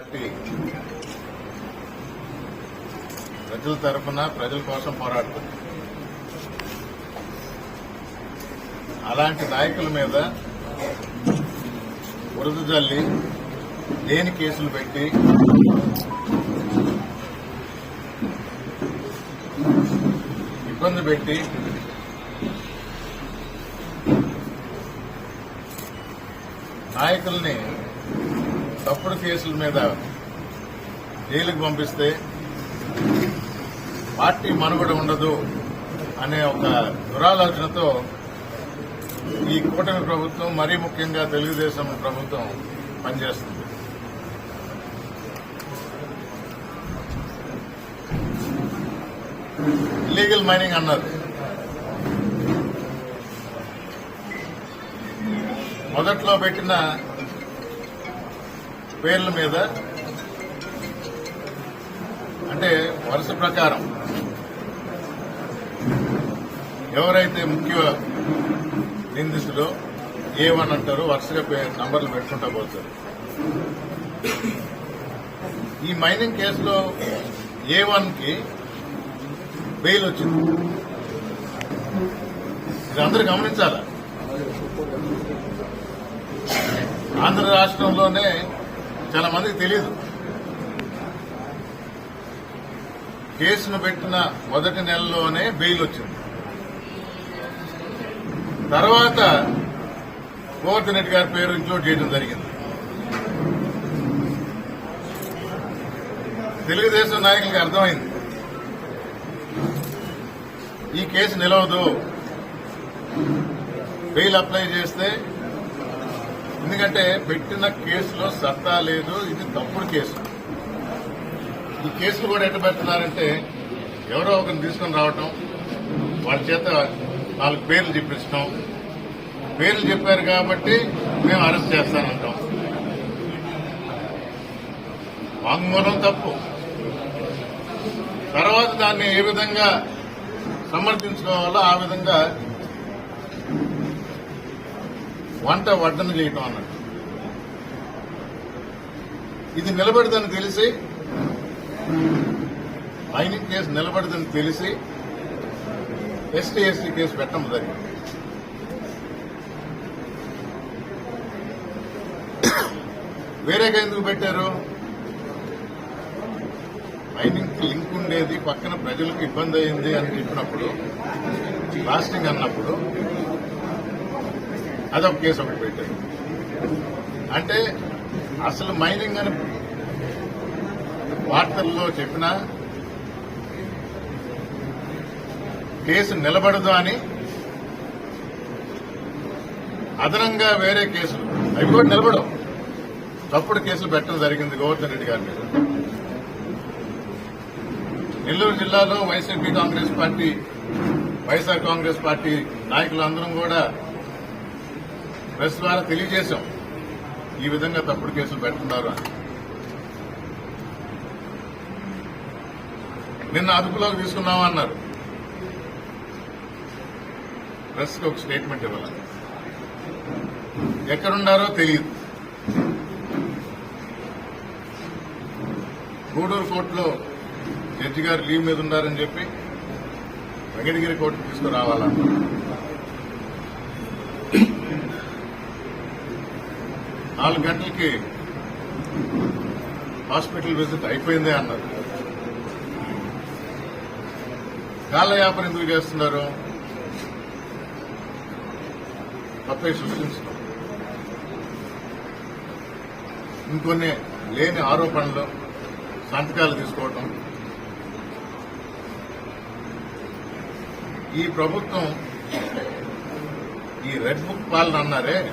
Party. ప్రజల తరఫున ప్రజల కోసం పోరాడుతుంది. అలాంటి నాయకుల మీద బురద జల్లి లేని కేసులు పెట్టి ఇబ్బంది పెట్టి నాయకుల్ని తప్పుడు కేసుల మీద జైలుకు పంపిస్తే పార్టీ మనుగడ ఉండదు అనే ఒక దురాలోచనతో ఈ కూటమి ప్రభుత్వం మరీ ముఖ్యంగా తెలుగుదేశం ప్రభుత్వం పనిచేస్తుంది. ఇల్లీగల్ మైనింగ్ అన్నారు. మొదట్లో పెట్టిన పేర్ల మీద అంటే వరుస ప్రకారం ఎవరైతే ముఖ్య నిందితుడో ఏ వన్ అంటారో వరుసగా పే- నంబర్లు పెట్టుకుంటా పోతారు. ఈ మైనింగ్ కేసులో ఏ వన్కి బెయిల్ వచ్చింది? ఇది అందరూ గమనించాలా? ఆంధ్ర రాష్ట్రంలోనే చాలా మందికి తెలియదు కేసును పెట్టిన మొదటి నెలలోనే బెయిల్ వచ్చింది. తర్వాత గోవర్ధన్ రెడ్డి గారి పేరు ఇంక్లూడ్ చేయడం జరిగింది. తెలుగుదేశం నాయకులకి అర్థమైంది. ఈ కేసు నిలవదు. బెయిల్ అప్లై చేస్తే ఎందుకంటే పెట్టిన కేసులో సత్తా లేదు ఇది తప్పుడు కేసు. ఈ కేసులు కూడా ఎట్టు పెడుతున్నారంటే ఎవరో ఒకరిని తీసుకొని రావటం వాళ్ళ చేత వాళ్ళకి పేర్లు చెప్పించడం పేర్లు చెప్పారు కాబట్టి మేము అరెస్ట్ చేస్తానంటాం. వాంగ్మూలం తప్పు. తర్వాత దాన్ని ఏ విధంగా సమర్థించుకోవాలో ఆ విధంగా వంట వడ్డన చేయటం అన్నట్టు ఇది నిలబడదని తెలిసి మైనింగ్ కేసు నిలబడదని తెలిసి ఎస్టీ ఎస్టీ కేసు పెట్టడం జరిగింది. వేరేగా ఎందుకు పెట్టారు? మైనింగ్ లింక్ ఉండేది పక్కన ప్రజలకు ఇబ్బంది అయింది అని చెప్పినప్పుడు లాస్టింగ్ అన్నప్పుడు అదొక కేసు ఒకటి పెట్టారు. అంటే అసలు మైనింగ్ అని వార్తల్లో చెప్పినా కేసు నిలబడదు అని అదనంగా వేరే కేసులు. అవి కూడా నిలబడవు. తప్పుడు కేసులు పెట్టడం జరిగింది గోవర్ధన్ రెడ్డి గారి మీద. నెల్లూరు జిల్లాలో YCP Congress party YSR Congress party నాయకులందరం కూడా ప్రెస్ ద్వారా తెలియజేశాం. ఈ విధంగా తప్పుడు కేసులు పెడుతున్నారు అని. నిన్న అదుపులోకి తీసుకున్నామన్నారు ప్రెస్కి ఒక స్టేట్మెంట్ ఇవ్వాలి? ఎక్కడున్నారో తెలియదు. గూడూరు కోర్టులో జడ్జి గారు లీవ్ మీద ఉన్నారని చెప్పి వెంకటగిరి కోర్టుకు తీసుకురావాలన్నారు నాలుగు గంటలకి హాస్పిటల్ విజిట్ అయిపోయిందే అన్నారు. కాలయాపన ఎందుకు చేస్తున్నారు? తప్పే సృష్టించడం. ఇంకొన్ని లేని ఆరోపణలు సంతకాలు తీసుకోవటం. ఈ ప్రభుత్వం ఈ రెడ్ బుక్ పాలన అన్నారే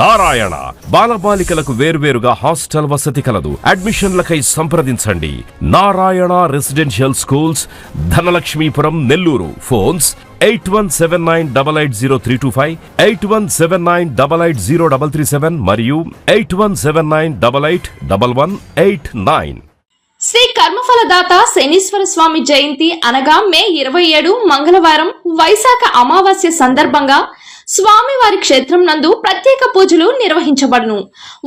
నారాయణ. బాలబాలికలకు వేర్వేరుగా హాస్టల్ వసతి కలదు. అడ్మిషన్లకై సంప్రదించండి. Narayana residential schools Dhanalakshmipuram Nellore. Phones eight one seven nine double eight zero three two five eight one seven nine double eight zero double three seven మరియు eight one seven nine double eight double one eight nine. Shri కర్మఫలదాత Shanishwara స్వామి జయంతి అనగా May ఇరవై ఏడు మంగళవారం వైశాఖ అమావాస్య సందర్భంగా స్వామివారి క్షేత్రం నందు ప్రత్యేక పూజలు నిర్వహించబడును.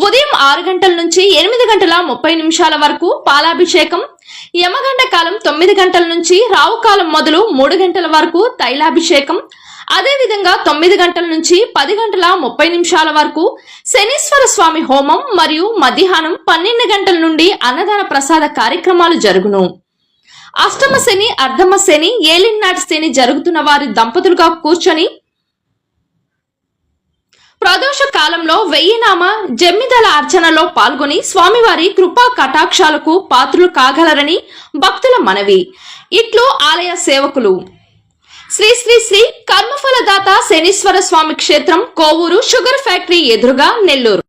ఉదయం ఆరు గంటల నుంచి ఎనిమిది గంటల ముప్పై నిమిషాల వరకు పాలాభిషేకం యమగండ కాలం తొమ్మిది గంటల నుంచి రావు కాలం మొదలు మూడు గంటల వరకు తైలాభిషేకం అదేవిధంగా తొమ్మిది గంటల నుంచి పది గంటల ముప్పై నిమిషాల వరకు శనీశ్వర స్వామి హోమం మరియు మధ్యాహ్నం పన్నెండు గంటల నుండి అన్నదాన ప్రసాద కార్యక్రమాలు జరుగును. అష్టమ శని అర్ధమ శని ఏలినాటి శని జరుగుతున్న వారి దంపతులుగా కూర్చొని ప్రదోష కాలంలో వెయ్యినామ జమ్మిదల అర్చనలో పాల్గొని స్వామివారి కృపా కటాక్షాలకు పాత్రులు కాగలరని భక్తుల మనవి. ఇట్లు ఆలయ సేవకులు. శ్రీ శ్రీ శ్రీ కర్మఫలదాత శనీశ్వర స్వామి క్షేత్రం కోవూరు షుగర్ ఫ్యాక్టరీ ఎదురుగా నెల్లూరు.